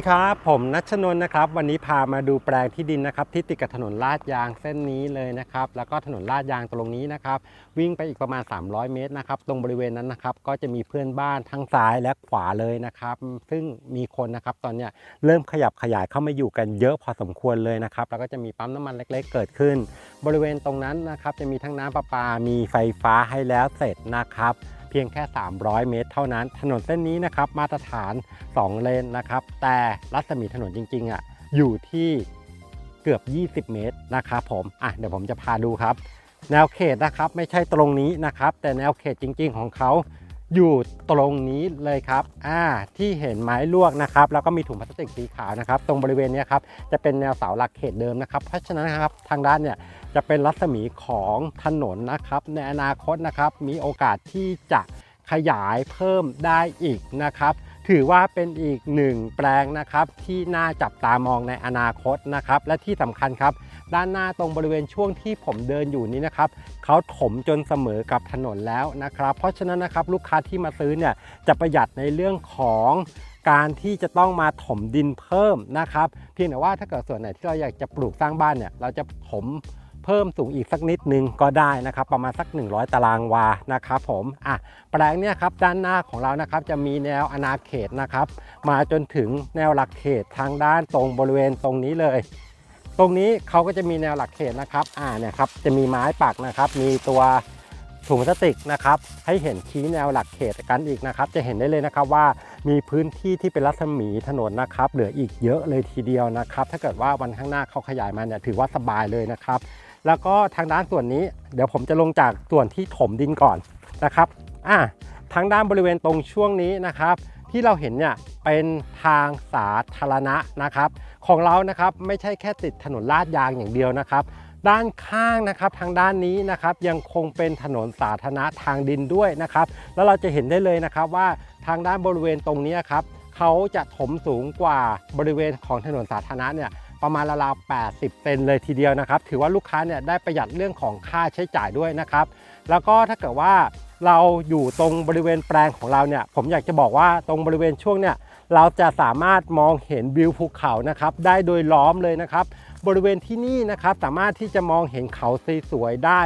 วัสดีครับ ผมนัชนน์นะครับ วันนี้พามาดูแปลงที่ดินนะครับ ที่ติดกับถนนลาดยางเส้นนี้เลยนะครับ แล้วก็ถนนลาดยางตรงนี้นะครับ วิ่งไปอีกประมาณ 300 เมตรนะครับ ตรงบริเวณนั้นนะครับ ก็จะมีเพื่อนบ้านทั้งซ้ายและขวาเลยนะครับ ซึ่งมีคนนะครับ ตอนเนี้ยเริ่มขยับขยายเข้ามาอยู่กันเยอะพอสมควรเลยนะครับ แล้วก็จะมีปั๊มน้ำมันเล็ก ๆ เกิดขึ้น บริเวณตรงนั้นนะครับ จะมีทั้งน้ำประปา มีไฟฟ้าให้แล้วเสร็จนะครับ เพียงแค่ 300 เมตร เท่านั้น ถนนเส้นนี้นะครับมาตรฐาน 2 เลนนะครับ แต่รัศมีถนนจริงๆอะอยู่ที่เกือบ 20 เมตรนะครับผมอะเดี๋ยวผมจะพาดูครับ แนวเขตนะครับไม่ใช่ตรงนี้นะครับ แต่แนวเขตจริง ๆ ของเขา อยู่ตรงนี้เลยครับ อ่า ที่เห็นไม้ลวกนะครับ แล้วก็มีถุงพลาสติกสีขาวนะครับ ตรงบริเวณนี้ครับ จะเป็นแนวเสาหลักเขตเดิมนะครับ เพราะฉะนั้นนะครับ ทางด้านเนี่ย จะเป็นรัศมีของถนนนะครับ ในอนาคตนะครับ มีโอกาสที่จะขยายเพิ่มได้อีกนะครับ ถือว่าเป็นอีกหนึ่งแปลงนะครับ ที่น่าจับตามองในอนาคตนะครับ และที่สำคัญครับ ด้านหน้าตรงบริเวณช่วงที่ผมเดินอยู่นี้นะครับเขาถมจนเสมอกับถนนแล้วนะครับ เพราะฉะนั้นนะครับลูกค้าที่มาซื้อเนี่ยจะประหยัดในเรื่องของการที่จะต้องมาถมดินเพิ่มนะครับ เพียงแต่ว่าถ้าเกิดส่วนไหนที่เราอยากจะปลูกสร้างบ้านเนี่ยเราจะถมเพิ่มสูงอีกสักนิดนึงก็ได้นะครับ ประมาณสัก 100 ตารางวานะครับผมอะแปลงเนี่ยครับด้านหน้าของเรานะครับจะมีแนวอนาเขตนะครับ มาจนถึงแนวหลักเขตทางด้านตรงบริเวณตรงนี้เลย ตรงนี้เขาก็จะมีแนวหลักเขตนะครับ อ่าเนี่ยครับจะมีไม้ปักนะครับ มีตัวถุงพลาสติกนะครับ ให้เห็นชี้แนวหลักเขตกันอีกนะครับ จะเห็นได้เลยนะครับว่ามีพื้นที่ที่เป็นรัศมีถนนนะครับ เหลืออีกเยอะเลยทีเดียวนะครับ ถ้าเกิดว่าวันข้างหน้าเขาขยายมาเนี่ยถือว่าสบายเลยนะครับ แล้วก็ทางด้านส่วนนี้ เดี๋ยวผมจะลงจากส่วนที่ถมดินก่อนนะครับ อะทางด้านบริเวณตรงช่วงนี้นะครับ ที่เราเห็นเนี่ยเป็นทางสาธารณะนะครับ ของเรานะครับไม่ใช่แค่ติดถนนลาดยางอย่างเดียวนะครับ ด้านข้างนะครับทางด้านนี้นะครับยังคงเป็นถนนสาธารณะทางดินด้วยนะครับ แล้วเราจะเห็นได้เลยนะครับว่าทางด้านบริเวณตรงนี้ครับเขาจะถมสูงกว่าบริเวณของถนนสาธารณะเนี่ยประมาณราวๆ80 เซนเลยทีเดียวนะครับ ถือว่าลูกค้าเนี่ยได้ประหยัดเรื่องของค่าใช้จ่ายด้วยนะครับ แล้วก็ถ้าเกิดว่า เราอยู่ตรงบริเวณแปลงของเราเนี่ย ผมอยากจะบอกว่าตรงบริเวณช่วงเนี่ย เราจะสามารถมองเห็นวิวภูเขานะครับ ได้โดยล้อมเลยนะครับ บริเวณที่นี่นะครับ สามารถที่จะมองเห็นเขาสวยๆได้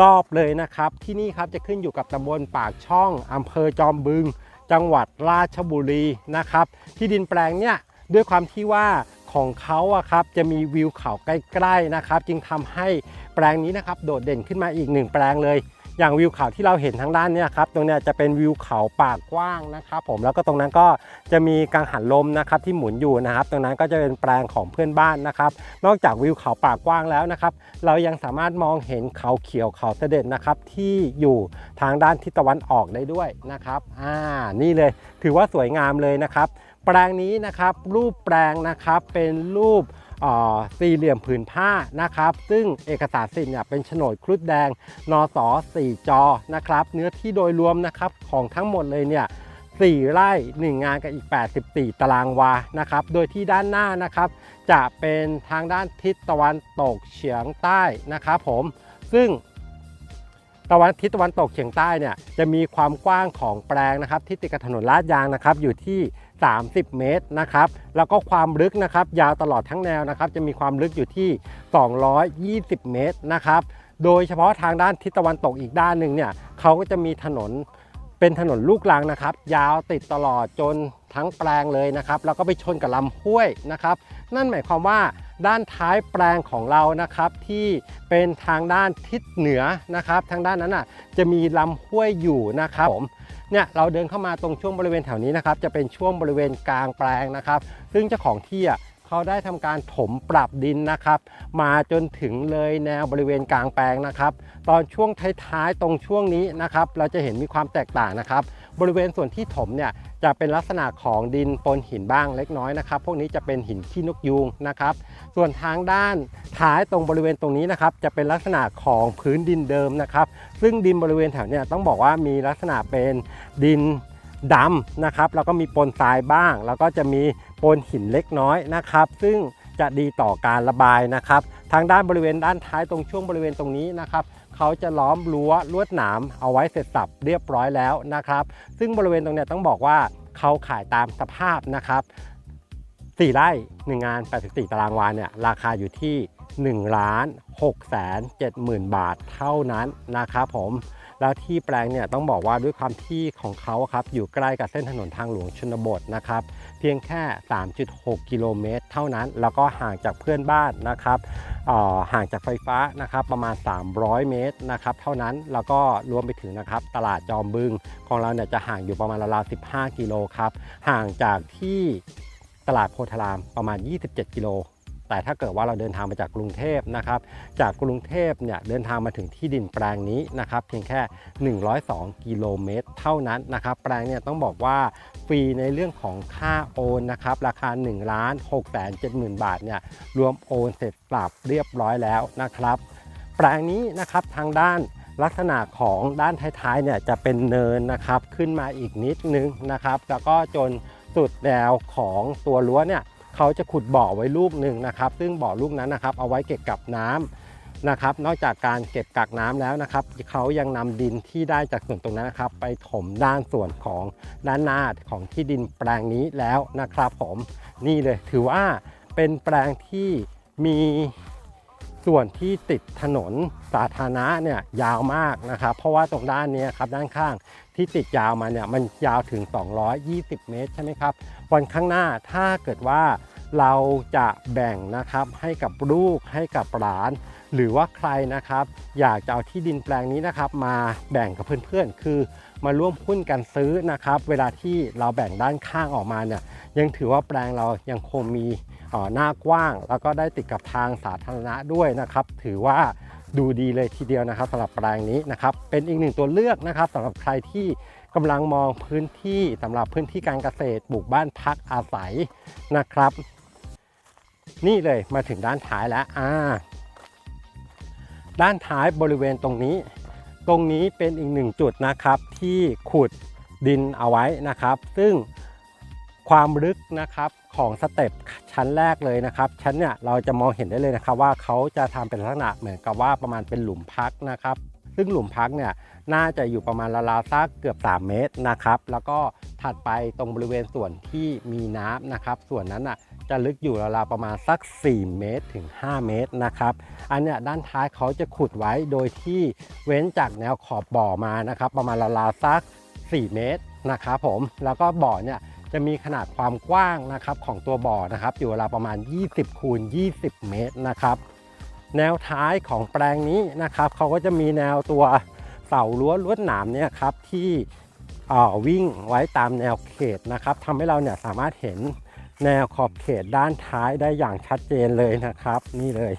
รอบเลยนะครับ ที่นี่ครับจะขึ้นอยู่กับตำบลปากช่องอำเภอจอมบึง จังหวัดราชบุรีนะครับ ที่ดินแปลงเนี่ยด้วยความที่ว่าของเขาอะครับจะมีวิวเขาใกล้ๆนะครับ จึงทำให้แปลงนี้นะครับโดดเด่นขึ้นมาอีกหนึ่งแปลงเลย อย่างวิวเขาที่เราเห็นทางด้านเนี้ครับตรงเนี้ยจะเป็นวิวเขาปากกว้างนะครับผมแล้วก็ตรงนั้นก็จะมีกังหันลมนะครับที่หมุนอยู่นะครับ ตรงนั้นก็จะเป็นแปลงของเพื่อนบ้านนะครับ นอกจากวิวเขาปากกว้างแล้วนะครับเรายังสามารถมองเห็นเขาเขียวเขาเสด็จนะครับที่อยู่ทางด้านทิศตะวันออกได้ด้วยนะครับอ่านี่เลยถือว่าสวยงามเลยนะครับ แปลงนี้นะครับรูปแปลงนะครับเป็นรูป สี่เหลี่ยมผืนผ้านะครับ ซึ่งเอกสารสิทธิ์เนี่ยเป็นโฉนดครุฑแดงนส4จอนะครับ เนื้อที่โดยรวมนะครับของทั้งหมดเลยเนี่ย4ไร่1งานกับอีก 84 ตารางวานะครับ โดยที่ด้านหน้านะครับ จะเป็นทางด้านทิศตะวันตกเฉียงใต้นะครับผม ซึ่งตะวันทิศตะวันตกเฉียงใต้เนี่ยจะมีความกว้างของแปลงนะครับ ที่ติดกับถนนลาดยางนะครับอยู่ที่ 30 เมตรนะครับ แล้วก็ความลึกนะครับ ยาวตลอดทั้งแนวนะครับ จะมีความลึกอยู่ที่ 220 เมตรนะครับ โดยเฉพาะทางด้านทิศตะวันตกอีกด้านหนึ่งเนี่ยเขาก็จะมีถนนเป็นถนนลูกรังนะครับ ยาวติดตลอดจนทั้งแปลงเลยนะครับ แล้วก็ไปชนกับลำห้วยนะครับ นั่นหมายความว่าด้านท้ายแปลงของเรานะครับ ที่เป็นทางด้านทิศเหนือนะครับ ทางด้านนั้นอะจะมีลำห้วยอยู่นะครับผม เนี่ยเราเดินเข้ามาตรงช่วงบริเวณแถวนี้นะครับจะเป็นช่วงบริเวณกลางแปลงนะครับ ซึ่งเจ้าของที่อะเขาได้ทำการถมปรับดินนะครับ มาจนถึงเลยแนวบริเวณกลางแปลงนะครับ ตอนช่วงท้ายๆตรงช่วงนี้นะครับ เราจะเห็นมีความแตกต่างนะครับ บริเวณส่วนที่ถมเนี่ยจะเป็นลักษณะของดินปนหินบ้างเล็กน้อยนะครับ พวกนี้จะเป็นหินขี้นกยูงนะครับ ส่วนทางด้านท้ายตรงบริเวณตรงนี้นะครับจะเป็นลักษณะของพื้นดินเดิมนะครับ ซึ่งดินบริเวณแถวเนี้ต้องบอกว่ามีลักษณะเป็นดินดำนะครับแล้วก็มีปนทรายบ้าง แล้วก็จะมีปนหินเล็กน้อยนะครับ ซึ่งจะดีต่อการระบายนะครับ ทางด้านบริเวณด้านท้ายตรงช่วงบริเวณตรงนี้นะครับ เขาจะล้อมรั้วลวดหนามเอาไว้เสร็จสับเรียบร้อยแล้วนะครับ ซึ่งบริเวณตรงนี้ต้องบอกว่าเขาขายตามสภาพนะครับ4ไร่1งาน 84 ตารางวาเนี่ยราคาอยู่ที่ 1ล้าน6แสน7หมื่นบาทเท่านั้นนะครับผมแล้วที่แปลงเนี่ยต้องบอกว่าด้วยความที่ของเขาครับอยู่ใกล้กับเส้นถนนทางหลวงชนบทนะครับเพียงแค่ 3.6 กิโลเมตรเท่านั้น แล้วก็ห่างจากเพื่อนบ้านนะครับออห่างจากไฟฟ้านะครับประมาณ 300 เมตรนะครับเท่านั้นแล้วก็รวมไปถึงนะครับตลาดจอมบึงของเราเนี่ยจะห่างอยู่ประมาณราวๆ15 กิโลครับห่างจากที่ตลาดโพธารามประมาณ 27 กิโล แต่ถ้าเกิดว่าเราเดินทางมาจากกรุงเทพนะครับ จากกรุงเทพเนี่ยเดินทางมาถึงที่ดินแปลงนี้นะครับเพียงแค่ 102 กิโลเมตร เท่านั้นนะครับ แปลงเนี่ยต้องบอกว่าฟรีในเรื่องของค่าโอนนะครับราคา1ล้าน6แสน7หมื่นบาทเนี่ยรวมโอนเสร็จปรับเรียบร้อยแล้วนะครับ แปลงนี้นะครับทางด้านลักษณะของด้านท้ายๆเนี่ยจะเป็นเนินนะครับขึ้นมาอีกนิดนึงนะครับ แล้วก็จนสุดแนวของตัวรั้วเนี่ย เขาจะขุดบ่อไว้ลูกหนึ่งนะครับ ซึ่งบ่อลูกนั้นนะครับ เอาไว้เก็บกับน้ำนะครับ นอกจากการเก็บกักน้ำแล้วนะครับ เขายังนำดินที่ได้จากส่วนตรงนั้นนะครับ ไปถมด้านส่วนของด้านหน้าของที่ดินแปลงนี้แล้วนะครับผมนี่เลยถือว่าเป็นแปลงที่มี ส่วนที่ติดถนนสาธารณะเนี่ยยาวมากนะครับ เพราะว่าตรงด้านนี้ครับด้านข้างที่ติดยาวมาเนี่ยมันยาวถึง 220 เมตรใช่ไหมครับวันข้างหน้าถ้าเกิดว่าเราจะแบ่งนะครับให้กับลูกให้กับหลาน หรือว่าใครนะครับ อยากจะเอาที่ดินแปลงนี้นะครับ มาแบ่งกับเพื่อนๆ คือมาร่วมหุ้นกันซื้อนะครับ เวลาที่เราแบ่งด้านข้างออกมาเนี่ยยังถือว่าแปลงเรายังคงมี หน้ากว้าง แล้วก็ได้ติดกับทางสาธารณะด้วยนะครับ ถือว่าดูดีเลยทีเดียวนะครับสำหรับแปลงนี้นะครับ เป็นอีกหนึ่งตัวเลือกนะครับสำหรับใครที่กำลังมองพื้นที่สำหรับพื้นที่การเกษตรปลูกบ้านพักอาศัยนะครับ นี่เลยมาถึงด้านท้ายแล้วอ่าด้านท้ายบริเวณตรงนี้ ตรงนี้เป็นอีกหนึ่งจุดนะครับที่ขุดดินเอาไว้นะครับ ซึ่ง ความลึกนะครับของสเต็ปชั้นแรกเลยนะครับ ชั้นเนี่ยเราจะมองเห็นได้เลยนะครับ ว่าเขาจะทำเป็นลักษณะเหมือนกับว่าประมาณเป็นหลุมพักนะครับ ซึ่งหลุมพักเนี่ยน่าจะอยู่ประมาณราวๆสักเกือบ 3 เมตรนะครับ แล้วก็ถัดไปตรงบริเวณส่วนที่มีน้ำนะครับ ส่วนนั้นอะจะลึกอยู่ราวๆประมาณสัก 4 เมตรถึง 5 เมตรนะครับ อันเนี้ยด้านท้ายเขาจะขุดไว้โดยที่เว้นจากแนวขอบบ่อมานะครับ ประมาณราวๆสัก 4 เมตรนะครับผมแล้วก็บ่อเนี่ย จะมีขนาดความกว้างนะครับของตัวบ่อนะครับอยู่เวลาประมาณ 20คูณ20 เมตรนะครับ แนวท้ายของแปลงนี้นะครับเขาก็จะมีแนวตัวเสารั้วลวดหนามเนี่ยครับที่วิ่งไว้ตามแนวเขตนะครับทำให้เราเนี่ยสามารถเห็นแนวขอบเขตด้านท้ายได้อย่างชัดเจนเลยนะครับ นี่เลย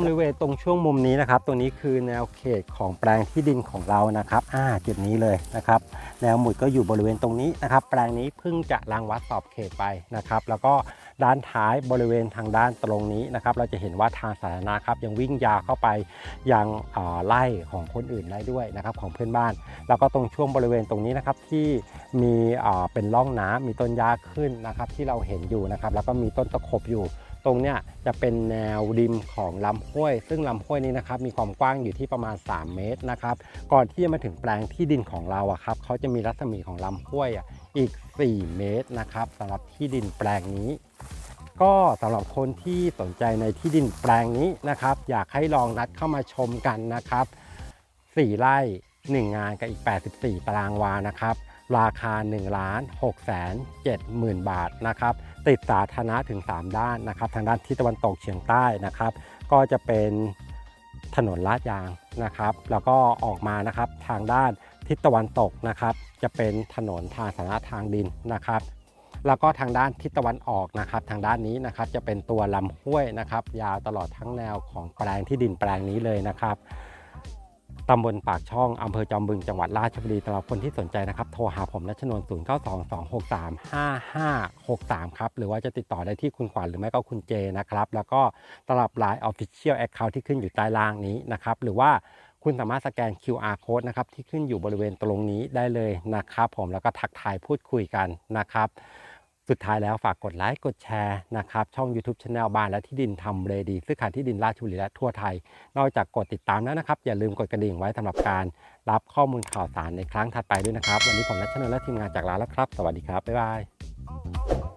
บริเวณตรงช่วงมุมนี้นะครับ ตรงนี้คือแนวเขตของแปลงที่ดินของเรานะครับอ่าจุดนี้เลยนะครับ แนวหมุดก็อยู่บริเวณตรงนี้นะครับ แปลงนี้เพิ่งจะรังวัดสอบเขตไปนะครับ แล้วก็ด้านท้ายบริเวณทางด้านตรงนี้นะครับ เราจะเห็นว่าทางสาธารณะครับยังวิ่งยาวเข้าไปยังอ่อไล่ของคนอื่นได้ด้วยนะครับของเพื่อนบ้าน แล้วก็ตรงช่วงบริเวณตรงนี้นะครับที่มีเอ่อเป็นร่องน้ำมีต้นหญ้าขึ้นนะครับที่เราเห็นอยู่นะครับ แล้วก็มีต้นตะขบอยู่ ตรงเนี้ยจะเป็นแนวริมของลำห้วย ซึ่งลำห้วยนี้นะครับมีความกว้างอยู่ที่ประมาณ 3 เมตรนะครับก่อนที่จะมาถึงแปลงที่ดินของเราอะครับเขาจะมีรัศมีของลำห้วยอะอีก 4 เมตรนะครับสำหรับที่ดินแปลงนี้ ก็สำหรับคนที่สนใจในที่ดินแปลงนี้นะครับ อยากให้ลองนัดเข้ามาชมกันนะครับ4ไร่1 งานกับอีก 84 ตารางวานะครับ ราคา1ล้าน6แสน7หมื่นบาทนะครับ ติดสาธารณะถึง 3 ด้านนะครับ ทางด้านทิศตะวันตกเฉียงใต้นะครับ ก็จะเป็นถนนลาดยางนะครับ แล้วก็ออกมานะครับทางด้านทิศตะวันตกนะครับ จะเป็นถนนทางสาธารณะทางดินนะครับ แล้วก็ทางด้านทิศตะวันออกนะครับ ทางด้านนี้นะครับจะเป็นตัวลำห้วยนะครับ ยาวตลอดทั้งแนวของแปลงที่ดินแปลงนี้เลยนะครับ ตำบลปากช่องอำเภอจอมบึงจังหวัดราชบุรีสำหรับคนที่สนใจนะครับ โทรหาผมนัชนนท์0 9 2 2 6 3 5 5 6 3 ครับ หรือว่าจะติดต่อได้ที่คุณขวัญหรือไม่ก็คุณเจนะครับ แล้วก็สำหรับ Line Official Account ที่ขึ้นอยู่ใต้ล่างนี้นะครับ หรือว่าคุณสามารถสแกน QR code นะครับที่ขึ้นอยู่บริเวณตรงนี้ได้เลยนะครับ ผมแล้วก็ทักทายพูดคุยกันนะครับ สุดท้ายแล้วฝากกดไลค์กดแชร์นะครับช่อง YouTube Channel บ้านและที่ดินทำเลดีซื้อขายที่ดินราชบุรีและทั่วไทย นอกจากกดติดตามแล้วนะครับ อย่าลืมกดกระดิ่งไว้สำหรับการรับข้อมูลข่าวสารในครั้งถัดไปด้วยนะครับ วันนี้ผมนัชนนและทีมงานจากร้านแล้วครับ สวัสดีครับ บ๊ายบาย